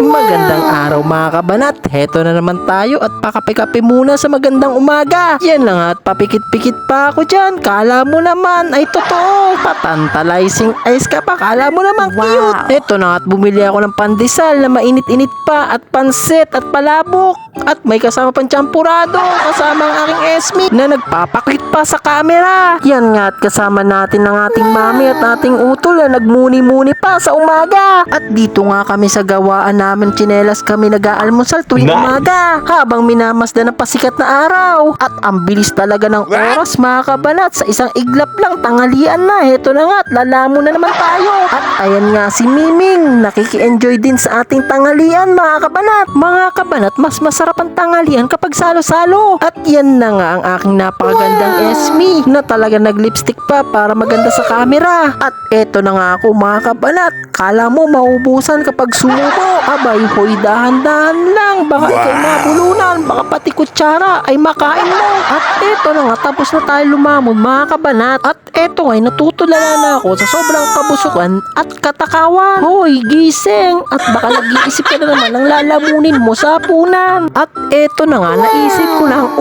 Magandang araw mga kabanat. Heto na naman tayo at pakape-kape muna sa magandang umaga. Yan lang at papikit-pikit pa ako dyan. Kala mo naman ay totoo. Patantalizing ice ka pa. Kala mo naman cute. Heto na at bumili ako ng pandesal na mainit-init pa at pansit at palabok. At may kasama pang champurado kasama ang aking Esme na nagpapakit pa sa camera. Yan nga at kasama natin ang ating mami at ating utol na nagmuni-muni pa sa umaga. At dito nga kami sa gawaan namin chinelas kami nag-aalmusal tuwing Nice. umaga habang minamasdan ng pasikat na araw. At ang bilis talaga ng oras mga kabanat sa isang iglap lang tanghalian na. Heto na nga at lalamo na naman tayo. At ayan nga si Miming nakiki-enjoy din sa ating tanghalian mga kabanat. Mga kabanat mas masarap ang tanghalian kapag salo-salo. At yan na nga ang aking napakagandang Esme na talaga nag-lipstick pa para maganda sa camera. At eto na nga ako mga kabanat. Kala mo maubusan kapag sumubo. Abay, hoy, dahan-dahan lang. Baka ikay mabulunan. Baka pati kutsara ay makain mo. At eto na nga, tapos na tayo lumamon mga kabanat. At eto nga, natutulala na ako sa sobrang kabusukan at katakawan. Hoy, gising. At baka nag-iisip ka na naman ng lalamunin mo sa punan. At eto na nga, naisip ko na ang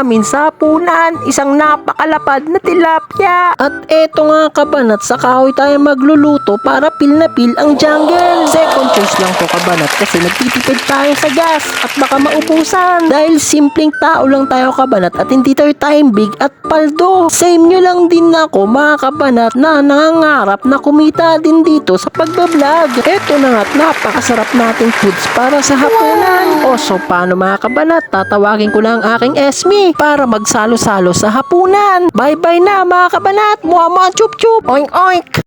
uulamin sa punan. Isang napakalapad na tilapia. At eto nga kabanat, sa kahoy tayo magluluto para pil na pil ang jungle. Second choice lang to kabanat kasi nagtitipid tayo sa gas at baka maubusan. Dahil simpleng tao lang tayo kabanat at hindi tayo time big at paldo. Same nyo lang din ako mga kabanat na nangangarap na kumita din dito sa pagbablog. Eto na nga at napakasarap nating foods para sa hapunan. O so paano mga kabanat, tatawagin ko na ang aking Esme para magsalo-salo sa hapunan. Bye bye na mga kabanat, muha mga chup chup. Oink oink.